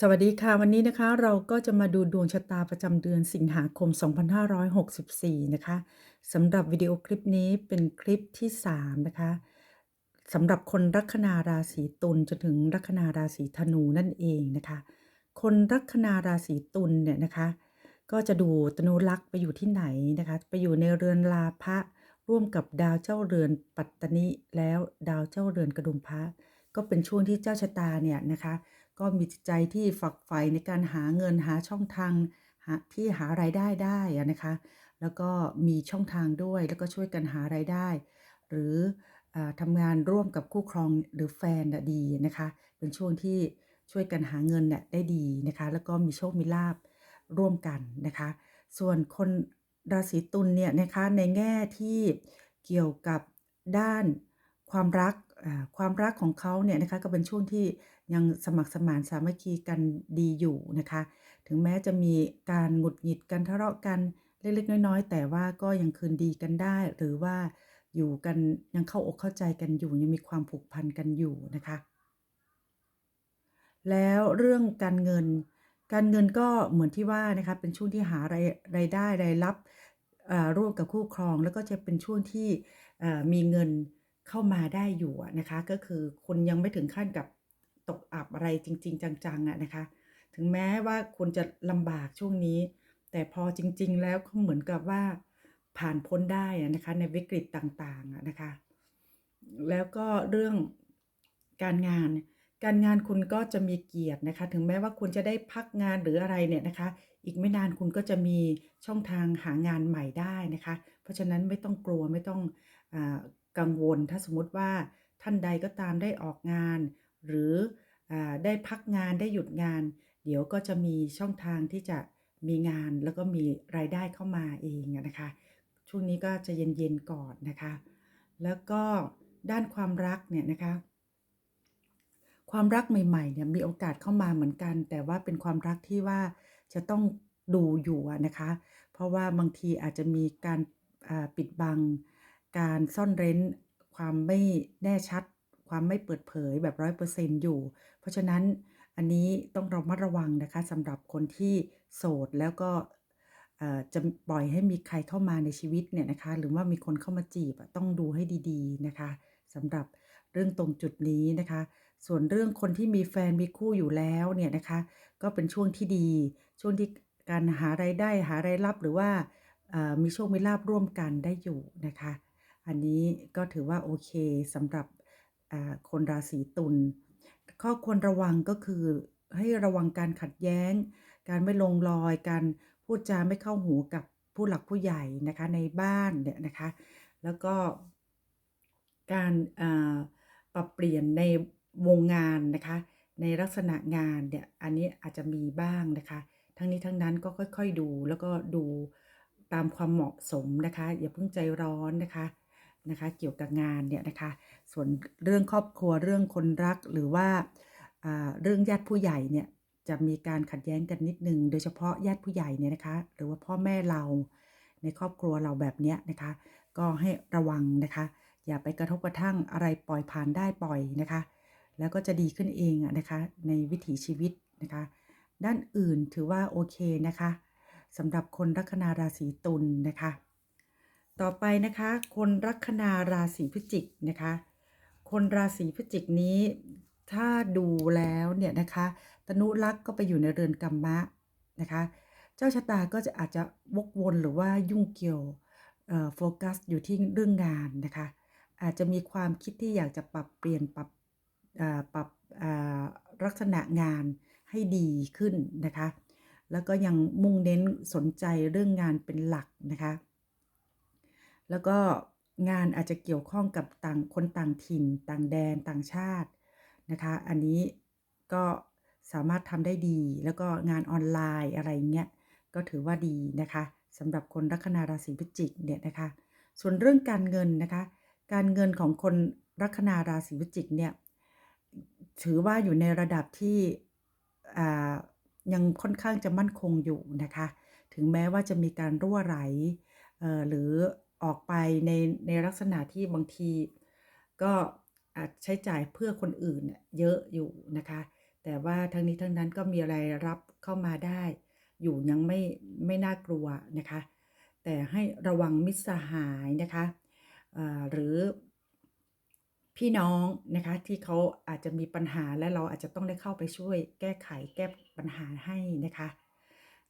สวัสดีค่ะ วันนี้นะคะเราก็จะมาดูดวงชะตาประจำเดือนสิงหาคม 2564 นะคะสำหรับวิดีโอคลิปนี้เป็นคลิปที่ 3 นะคะสำหรับคนลัคนาราศีตุลจนถึงลัคนาราศีธนูนั่นเองนะคะ คนลัคนาราศีตุลเนี่ยนะคะ ก็จะดูตนุลักษ์ไปอยู่ที่ไหนนะคะ ไปอยู่ในเรือนลาภะร่วมกับดาวเจ้าเรือนปัตตนิแล้วดาวเจ้าเรือนกระดุมพระก็เป็นช่วงที่เจ้าชะตาเนี่ยนะคะ ก็มีจิตใจที่ฝักใฝ่ในการหาเงินหาช่องทางหาที่หารายได้ได้นะคะ แล้วก็มีช่องทางด้วยแล้วก็ช่วยกันหารายได้ หรืออทำงานร่วมกับคู่ครองหรือแฟนดีนะคะ เป็นช่วงที่ช่วยกันหาเงินเนี่ยได้ดีนะคะ แล้วก็มีโชคมีลาภร่วมกันนะคะ ส่วนคนราศีตุลเนี่ยนะคะในแง่ที่เกี่ยวกับด้านความรัก อ่า ความรักของเขาเนี่ยนะคะ ก็เป็นช่วงที่ยังสมัครสมานสามัคคีกันดีอยู่นะคะ ถึงแม้จะมีการหงุดหงิดกันทะเลาะกันเล็กๆน้อยๆ แต่ว่าก็ยังคืนดีกันได้ หรือว่าอยู่กันยังเข้าอกเข้าใจกันอยู่ ยังมีความผูกพันกันอยู่นะคะ แล้วเรื่องการเงิน การเงินก็เหมือนที่ว่านะคะเป็นช่วงที่หารายรายได้รายรับร่วมกับคู่ครอง แล้วก็จะเป็นช่วงที่มีเงิน เข้ามาได้อยู่นะคะ ก็คือคุณยังไม่ถึงขั้นกับตกอับอะไรจริง ๆ จังๆอะนะคะ ถึงแม้ว่าคุณจะลำบากช่วงนี้ แต่พอจริง ๆ แล้วก็เหมือนกับว่าผ่านพ้นได้อะนะคะ ในวิกฤตต่างๆอะนะคะ แล้วก็เรื่องการงาน การงานคุณก็จะมีเกียรตินะคะ ถึงแม้ว่าคุณจะได้พักงานหรืออะไรเนี่ยนะคะ อีกไม่นานคุณก็จะมีช่องทางหางานใหม่ได้นะคะ เพราะฉะนั้นไม่ต้องกลัวไม่ต้องอา กังวล ถ้าสมมติว่าท่านใดก็ตามได้ออกงาน หรืออได้พักงานได้หยุดงาน เดี๋ยวก็จะมีช่องทางที่จะมีงานแล้วก็มีรายได้เข้ามาเองนะคะ ช่วงนี้ก็จะเย็นๆก่อนนะคะ แล้วก็ด้านความรักเนี่ยนะคะ ความรักใหม่ๆเนี่ยมีโอกาสเข้ามาเหมือนกัน แต่ว่าเป็นความรักที่ว่าจะต้องดูอยู่นะคะ เพราะว่าบางทีอาจจะมีการปิดบัง การซ่อนเร้นความไม่แน่ชัด ความไม่เปิดเผยแบบ100%อยู่ เพราะฉะนั้นอันนี้ต้องระมัดระวังนะคะสำหรับคนที่โสดแล้วก็จะปล่อยให้มีใครเข้ามาในชีวิตเนี่ยนะคะ หรือว่ามีคนเข้ามาจีบต้องดูให้ดีๆนะคะสำหรับเรื่องตรงจุดนี้นะคะ ส่วนเรื่องคนที่มีแฟนมีคู่อยู่แล้วเนี่ยนะคะ ก็เป็นช่วงที่ดี ช่วงที่การหารายได้หารายรับหรือว่ามีโชคมีลาภร่วมกันได้อยู่นะคะ อันนี้ก็ถือว่าโอเคสำหรับคนราศีตุลข้อควรระวังก็คือให้ระวังการขัดแย้ง การไม่ลงรอย การพูดจาไม่เข้าหูกับผู้หลักผู้ใหญ่นะคะในบ้านเนี่ยนะคะ แล้วก็การปรับเปลี่ยนในวงงานนะคะ ในลักษณะงานเนี่ยอันนี้อาจจะมีบ้างนะคะ ทั้งนี้ทั้งนั้นก็ค่อยๆดูแล้วก็ดูตามความเหมาะสมนะคะ อย่าเพิ่งใจร้อนนะคะ นะคะเกี่ยวกับงานเนี่ยนะคะ ส่วนเรื่องครอบครัวเรื่องคนรักหรือว่าเรื่องญาติผู้ใหญ่เนี่ยจะมีการขัดแย้งกันนิดนึง โดยเฉพาะญาติผู้ใหญ่เนี่ยนะคะ หรือว่าพ่อแม่เราในครอบครัวเราแบบเนี้ยนะคะ ก็ให้ระวังนะคะ อย่าไปกระทบกระทั่งอะไรปล่อยผ่านได้ปล่อยนะคะ แล้วก็จะดีขึ้นเองอะนะคะในวิถีชีวิตนะคะ ด้านอื่นถือว่าโอเคนะคะสำหรับคนลัคนาราศีตุลนะคะ ต่อไปนะคะ คนลัคนาราศีพฤจิกนะคะ คนราศีพฤจิกนี้ถ้าดูแล้วเนี่ยนะคะตนุลักก็ไปอยู่ในเรือนกรรมะนะคะ เจ้าชะตาก็จะอาจจะวกวนหรือว่ายุ่งเกี่ยวโฟกัสอยู่ที่เรื่องงานนะคะ อาจจะมีความคิดที่อยากจะปรับเปลี่ยนปรับปรับลักษณะงานให้ดีขึ้นนะคะ แล้วก็ยังมุ่งเน้นสนใจเรื่องงานเป็นหลักนะคะ แล้วก็งานอาจจะเกี่ยวข้องกับต่างคนต่างถิ่น ต่างแดนต่างชาตินะคะ อันนี้ก็สามารถทำได้ดี แล้วก็งานออนไลน์อะไรเงี้ยก็ถือว่าดีนะคะสำหรับคนลัคนาราศีพฤศจิกเนี่ยนะคะ ส่วนเรื่องการเงินนะคะ การเงินของคนลัคนาราศีพฤศจิกเนี่ยถือว่าอยู่ในระดับที่ยังค่อนข้างจะมั่นคงอยู่นะคะ ถึงแม้ว่าจะมีการรั่วไหลหรือ ออกไปในในลักษณะที่บางที ก็อาจใช้จ่ายเพื่อคนอื่นเยอะอยู่นะคะ แต่ว่าทั้งนี้ทั้งนั้นก็มีอะไรรับเข้ามาได้ อยู่ยังไม่ไม่น่ากลัวนะคะ แต่ให้ระวังมิตรสหายนะคะหรือพี่น้องนะคะที่เขาอาจจะมีปัญหาและเราอาจจะต้องได้เข้าไปช่วยแก้ไขแก้ปัญหาให้นะคะ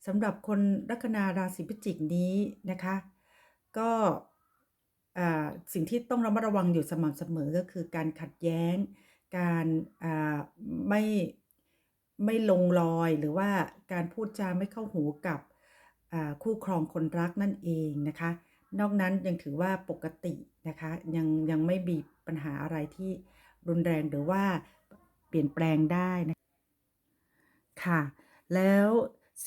สำหรับคนลัคนาราศีพิจิกนี้นะคะ ก็สิ่งที่ต้องระมัดระวังอยู่สม่ำเสมอก็คือการขัดแย้ง การไม่ไม่ลงรอยหรือว่าการพูดจาไม่เข้าหูกับคู่ครองคนรักนั่นเองนะคะ นอกนั้นยังถือว่าปกตินะคะยังยังไม่มีปัญหาอะไรที่รุนแรงหรือว่าเปลี่ยนแปลงได้นะค่ะ แล้ว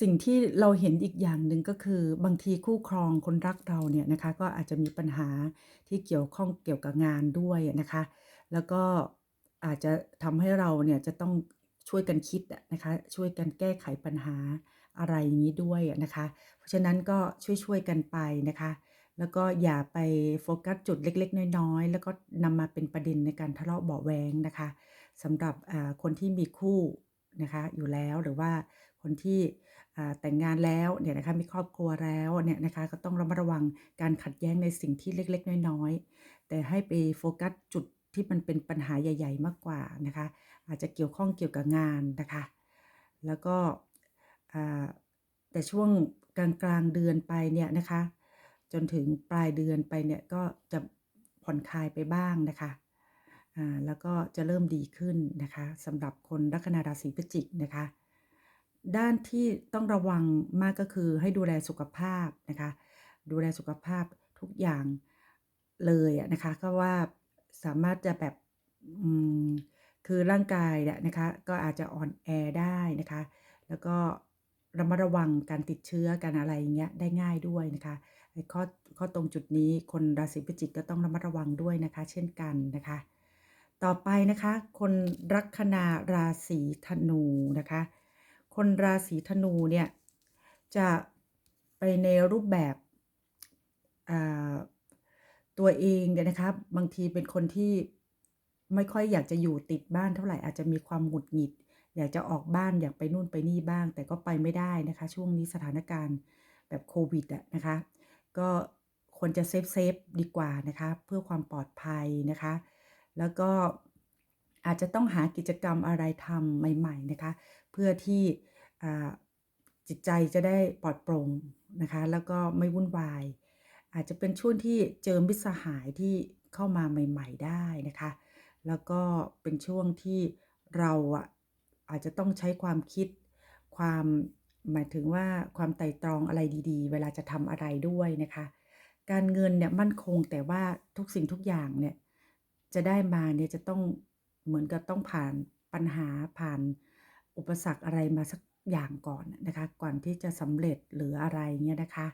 สิ่งที่เราเห็นอีกอย่างหนึ่งก็คือบางทีคู่ครองคนรักเราเนี่ยนะคะก็อาจจะมีปัญหาที่เกี่ยวข้องเกี่ยวกับงานด้วยนะคะ แล้วก็อาจจะทำให้เราเนี่ยจะต้องช่วยกันคิดนะคะช่วยกันแก้ไขปัญหาอะไรอย่างนี้ด้วยนะคะ เพราะฉะนั้นก็ช่วยๆกันไปนะคะ แล้วก็อย่าไปโฟกัสจุดเล็ก ๆ น้อยๆแล้วก็นำมาเป็นประเด็นในการทะเลาะเบาแวงนะคะสำหรับคนที่มีคู่ นะคะอยู่แล้วหรือว่าคนที่แต่งงานแล้วเนี่ยนะคะมีครอบครัวแล้วเนี่ยนะคะก็ต้องระมัดระวังการขัดแย้งในสิ่งที่เล็ก ๆ น้อยๆ แต่ให้ไปโฟกัสจุดที่มันเป็นปัญหาใหญ่ ๆ มากกว่านะคะ อาจจะเกี่ยวข้องเกี่ยวกับงานนะคะ แล้วก็แต่ช่วงกลางๆเดือนไปเนี่ยนะคะ จนถึงปลายเดือนไปเนี่ยก็จะผ่อนคลายไปบ้างนะคะ แล้วก็จะเริ่มดีขึ้นนะคะสำหรับคนลัคนาราศีพฤศจิกนะคะ ด้านที่ต้องระวังมากก็คือให้ดูแลสุขภาพนะคะ ดูแลสุขภาพทุกอย่างเลยอะนะคะก็ว่าสามารถจะแบบคือร่างกายเนี่ยนะคะ ก็อาจจะอ่อนแอได้นะคะ แล้วก็ระมัดระวังการติดเชื้อการอะไรอย่างเงี้ยได้ง่ายด้วยนะคะข้อข้อตรงจุดนี้คนราศีพิจิกก็ต้องระมัดระวังด้วยนะคะ เช่นกันนะคะ ต่อไปนะคะ คนลัคนาราศีธนูนะคะ คนราศีธนูเนี่ยจะไปในรูปแบบตัวเองเนี่ยนะคะบางทีเป็นคนที่ไม่ค่อยอยากจะอยู่ติดบ้านเท่าไหร่อาจจะมีความหงุดหงิด อยากจะออกบ้านอยากไปนู่นไปนี่บ้าง แต่ก็ไปไม่ได้นะคะ ช่วงนี้สถานการณ์แบบโควิดอะนะคะ ก็ควรจะเซฟเซฟดีกว่านะคะ เพื่อความปลอดภัยนะคะ แล้วก็อาจจะต้องหากิจกรรมอะไรทำใหม่ ๆ นะคะ เพื่อที่จิตใจจะได้ปลอดโปร่งนะคะ แล้วก็ไม่วุ่นวาย อาจจะเป็นช่วงที่เจอมิตรสหายที่เข้ามาใหม่ ๆ ได้นะคะ แล้วก็เป็นช่วงที่เราอะอาจจะต้องใช้ความคิดความหมายถึงว่าความไตร่ตรองอะไรดีๆ เวลาจะทำอะไรด้วยนะคะ การเงินเนี่ยมั่นคงแต่ว่าทุกสิ่งทุกอย่างเนี่ย จะได้มาเนี่ยจะต้องเหมือนกับต้องผ่านปัญหาผ่านอุปสรรคอะไรมาสักอย่างก่อนนะคะ ก่อนที่จะสำเร็จหรืออะไรเงี้ยนะคะ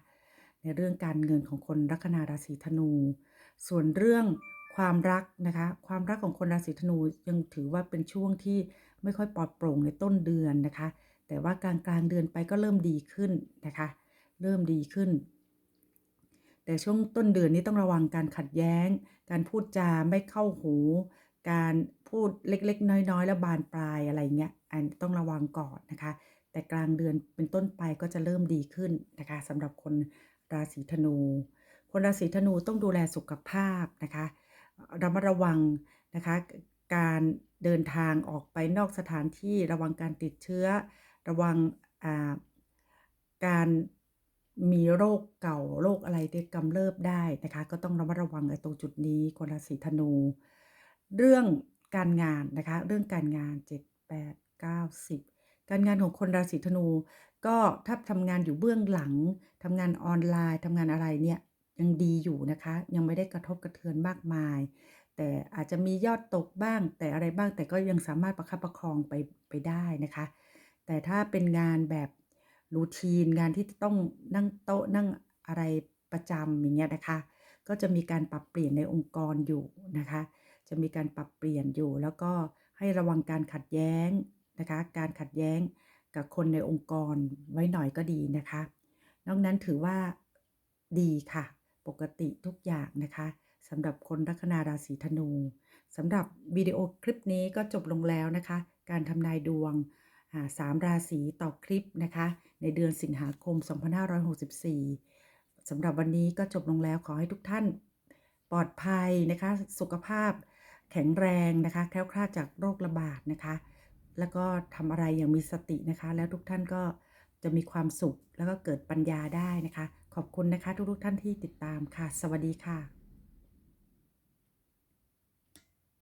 ในเรื่องการเงินของคนลัคนาราศีธนู ส่วนเรื่องความรักนะคะ ความรักของคนราศีธนูยังถือว่าเป็นช่วงที่ไม่ค่อยปลอดโปร่งในต้นเดือนนะคะ แต่ว่ากลางกลางเดือนไปก็เริ่มดีขึ้นนะคะ เริ่มดีขึ้น แต่ช่วงต้นเดือนนี้ต้องระวังการขัดแย้ง การพูดจาไม่เข้าหู การพูดเล็กๆ น้อยๆ แล้วบานปลายอะไรเงี้ยอันต้องระวังก่อนนะคะ แต่กลางเดือนเป็นต้นไปก็จะเริ่มดีขึ้นนะคะสำหรับคนราศีธนู คนราศีธนูต้องดูแลสุขภาพนะคะระมัดระวังนะคะการเดินทางออกไปนอกสถานที่ระวังการติดเชื้อ ระวังอ่าการ มีโรคเก่าโรคอะไรที่กำเริบได้นะคะ ก็ต้องระมัดระวังในตรงจุดนี้คนราศีธนู เรื่องการงานนะคะ เรื่องการงาน 7 8 9 10 การงานของคนราศีธนู ก็ถ้าทำงานอยู่เบื้องหลังทำงานออนไลน์ทำงานอะไรเนี่ยยังดีอยู่นะคะ ยังไม่ได้กระทบกระเทือนมากมาย แต่อาจจะมียอดตกบ้าง แต่อะไรบ้างแต่ก็ยังสามารถประคับประคองไปไปได้นะคะ แต่ถ้าเป็นงานแบบ รูทีนงานที่ต้องนั่งโต๊ะนั่งอะไรประจำอย่างเงี้ยนะคะ ก็จะมีการปรับเปลี่ยนในองค์กรอยู่นะคะ จะมีการปรับเปลี่ยนอยู่ แล้วก็ให้ระวังการขัดแย้งนะคะ การขัดแย้งกับคนในองค์กรไว้หน่อยก็ดีนะคะ นอกนั้นถือว่าดีค่ะ ปกติทุกอย่างนะคะสำหรับคนลัคนาราศีธนูสำหรับวิดีโอคลิปนี้ก็จบลงแล้วนะคะ การทำนายดวง สามราศีต่อคลิปนะคะ ในเดือนสิงหาคม 2564สำหรับวันนี้ก็จบลงแล้วขอให้ทุกท่านปลอดภัยนะคะ สุขภาพแข็งแรงนะคะ แคล้วคลาดจากโรคระบาดนะคะ แล้วก็ทำอะไรอย่างมีสตินะคะ แล้วทุกท่านก็จะมีความสุขแล้วก็เกิดปัญญาได้นะคะ ขอบคุณนะคะ ทุกๆท่านที่ติดตามค่ะ สวัสดีค่ะ